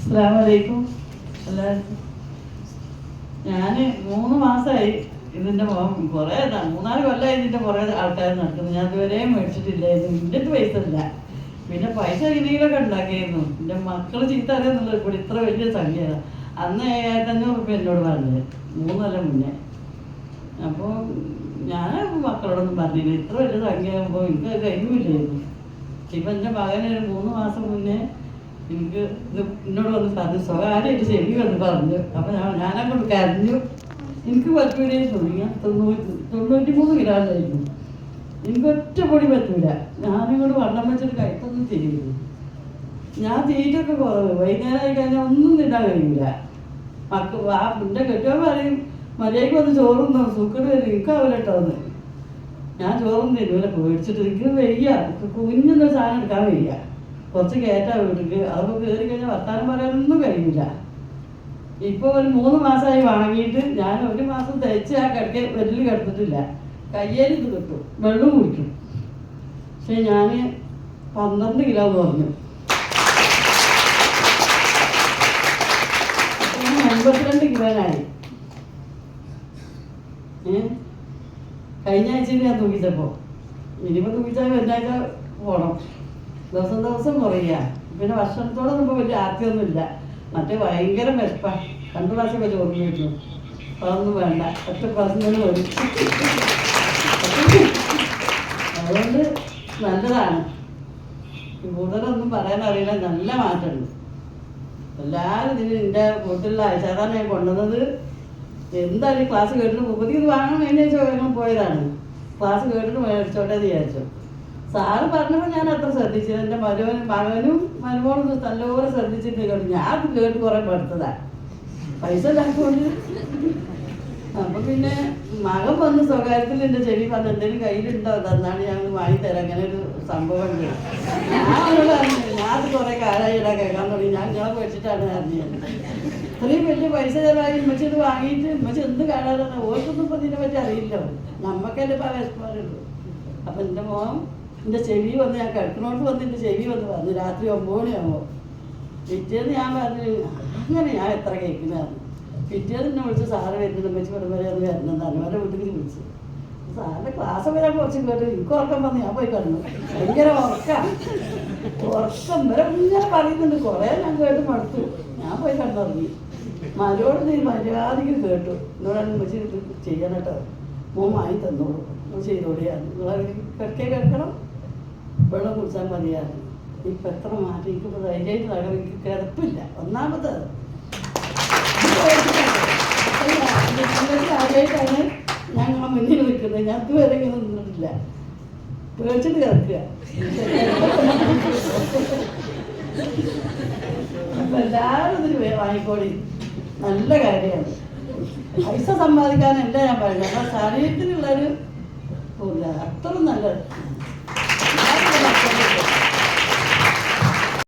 അസ്സലാമലൈക്കും എല്ലാവർക്കും ഞാൻ മൂന്ന് മാസമായി ഇതിന്റെ കുറേ മൂന്നാൽ കൊല്ലമായി ഇതിന്റെ കുറേ ആൾക്കാർ നടക്കുന്നു. ഞാൻ ഇതുവരെ മേടിച്ചിട്ടില്ലായിരുന്നു ഇതിന്റെ അടുത്ത് പൈസ ഇല്ല. പിന്നെ പൈസ ഇനിയിലൊക്കെ ഉണ്ടാക്കിയിരുന്നു എന്റെ മക്കൾ ചീത്ത അറിയാന്നുള്ളത് ഇപ്പോൾ ഇത്ര വലിയ സംഖ്യയാണ് അന്ന് ഏഴായിരത്തി അഞ്ഞൂറ് റുപ്യ എന്നോട് പറഞ്ഞത് മൂന്നല്ല മുന്നേ. അപ്പോൾ ഞാൻ മക്കളോടൊന്നും പറഞ്ഞില്ല. ഇത്ര വലിയ സംഖ്യ ആകുമ്പോൾ എനിക്ക് കഴിഞ്ഞില്ലായിരുന്നു ഇപ്പം എന്റെ മകന് മൂന്ന് മാസം മുന്നേ എനിക്ക് എന്നോട് വന്ന് പറഞ്ഞു സ്വകാര്യമായിട്ട് ശരി വന്ന് പറഞ്ഞു. അപ്പം ഞാൻ ഞാനങ്ങോട്ട് കരഞ്ഞു. എനിക്ക് പറ്റൂല ഞാൻ തൊണ്ണൂറ്റി തൊണ്ണൂറ്റി മൂന്ന് കിലോണ്ടായിരുന്നു എനിക്ക് ഒറ്റ പൊടി പറ്റൂല. ഞാനിങ്ങോട്ട് വണ്ണം വെച്ചിട്ട് കൈത്തൊന്നും ചെയ്യില്ല. ഞാൻ തീറ്റൊക്കെ കുറവ്. വൈകുന്നേരമായി കഴിഞ്ഞാൽ ഒന്നും തിന്നാൻ കഴിയില്ല മക്ക ആ എന്റെ കെട്ടോ പറയും മര്യാദയ്ക്ക് വന്ന് ചോറുന്നോ സുക്കട് വരും. എനിക്ക് കേട്ടോ എന്ന് ഞാൻ ചോറും തരുമല്ലോ പേടിച്ചിട്ട് എനിക്ക് വയ്യ. കുഞ്ഞൊന്നും സാധനം എടുക്കാൻ വയ്യ. കുറച്ച് കയറ്റാ വീട്ടിക്ക്. അതൊക്കെ കയറി കഴിഞ്ഞാൽ വർത്താനം പറയാനൊന്നും കഴിയില്ല ഇപ്പോൾ ഒരു മൂന്ന് മാസമായി വാങ്ങിയിട്ട് ഞാൻ ഒരു മാസം തയ്ച്ച് ആ കിടക്ക വെല്ലിൽ കിടന്നിട്ടില്ല കയ്യേൽ ഇത് കിട്ടും വെള്ളം കുടിക്കും. പക്ഷെ ഞാൻ പന്ത്രണ്ട് കിലോ കുറഞ്ഞു ഞാൻ എൺപത്തിരണ്ട് കിലോനായി. കഴിഞ്ഞ ആഴ്ച ഞാൻ തൂക്കിച്ചപ്പോൾ ഇനിയിപ്പോൾ തൂക്കിച്ചാൽ വരുന്നാഴ്ച പോകണം ദിവസം ദിവസം കുറയുക പിന്നെ ഭക്ഷണത്തോടെ നമുക്ക് വലിയ ആദ്യമൊന്നുമില്ല. മറ്റേ ഭയങ്കര വിശപ്പാണ് രണ്ട് പ്രാവശ്യം ചോറ് ഓർമ്മ അപ്പോൾ അതൊന്നും വേണ്ട. ഒറ്റ പ്രാവശ്യം വരും അതുകൊണ്ട് നല്ലതാണ്. കൂടുതലൊന്നും പറയാൻ അറിയില്ല. നല്ല മാറ്റമുണ്ട്. എല്ലാവരും ഇതിന് എന്റെ കൂട്ടിലുള്ള അയച്ചാറാണ് ഞാൻ കൊണ്ടുവന്നത് എന്തായാലും ക്ലാസ് കേട്ടിട്ട് മുപ്പത്തി ഇത് വാങ്ങണം എന്നെ ചോദിക്കാൻ പോയതാണ്. ക്ലാസ് കേട്ടിട്ട് മേടിച്ചോട്ടെ വിചാരിച്ചു. സാറ് പറഞ്ഞപ്പോൾ ഞാൻ അത്ര ശ്രദ്ധിച്ചില്ല. എന്റെ മരുവനും മകനും മരുമോളും നല്ലപോലെ ശ്രദ്ധിച്ചിട്ട് കേട്ടു. ഞാൻ കേട്ട് കുറേ പെടുത്തതാ. പൈസ അപ്പൊ പിന്നെ മകൻ വന്ന് സ്വകാര്യത്തിൽ എന്റെ ചെവി പറഞ്ഞു എന്തെങ്കിലും കയ്യിലുണ്ടോ? തന്നാണ് ഞാൻ വാങ്ങി തരാം അങ്ങനെ ഒരു സംഭവം ഉണ്ട്. ഞാൻ കുറേ കാലമായി ഇടാൻ കേൾക്കാൻ തുടങ്ങി. ഞാൻ നിങ്ങളെ വെച്ചിട്ടാണ് അറിഞ്ഞത്. ഇത്രയും വലിയ പൈസ ചെലവായി ഉമ്മച്ചി ഇത് വാങ്ങിയിട്ട് ഉമ്മച്ചി എന്ത് കാണാറാണ് ഓർക്കൊന്നും ഇപ്പം ഇതിനെ പറ്റി അറിയില്ലോ. നമ്മക്കല്ലേ ഇപ്പം വിഷമാരുള്ളൂ അപ്പം എന്റെ മോൻ എന്റെ ചെവി വന്ന് ഞാൻ കിടക്കണോണ്ട് വന്ന് എന്റെ ചെവി വന്ന് പറഞ്ഞു. രാത്രി ഒമ്പത് മണിയാകുമ്പോൾ പിറ്റേന്ന് ഞാൻ പറഞ്ഞു അങ്ങനെ ഞാൻ എത്ര കേൾക്കുന്നതാണ് പിറ്റേന്ന് എന്നെ വിളിച്ച് സാറ് വരുന്നുണ്ട്. അമ്മച്ചി പരമ്പര അത് വരണമെന്നാണ് അവരുടെ വീട്ടിൽ വിളിച്ചു. സാറിന്റെ ക്ലാസ് വരാൻ കുറച്ച് കേട്ടു എനിക്ക് ഉറക്കം വന്ന്. ഞാൻ പോയി കിടന്നു. ഭയങ്കര ഉറക്കം. ഉറക്കം വരെ ഇങ്ങനെ പറയുന്നുണ്ട്. കുറേ ഞാൻ കേട്ട് മടുത്തു. ഞാൻ പോയി കിടന്നുറങ്ങി. മരോട് നീ മര്യാദയ്ക്ക് കേട്ടു. എന്നോടാണ് അമ്മച്ചി ചെയ്യാൻ കേട്ടോ മോൻ വാങ്ങി തന്നോളൂ. ചെയ്തോളിയാണ് നിങ്ങൾ കിടക്കേ കിടക്കണം. വെള്ളം കുടിച്ചാൽ മതിയാണ് ഇപ്പം എത്ര മാറ്റം എനിക്കിപ്പോൾ ധൈര്യമായിട്ട് നടക്കണം എനിക്ക് കിടപ്പില്ല. ഒന്നാമത് ഞങ്ങളെ മുന്നിൽ നിൽക്കുന്നത്. ഞാൻ ഇതുവരെ ഇങ്ങനെ നിന്നിട്ടില്ല. പേടിച്ചിട്ട് കിടക്കുക. അപ്പൊ എല്ലാവരും ഇതിന് വാങ്ങിക്കോളി നല്ല കാര്യമാണ്. പൈസ എന്താ ഞാൻ പറയുന്നത്? ശരീരത്തിനുള്ളൊരു അത്ര നല്ലത്.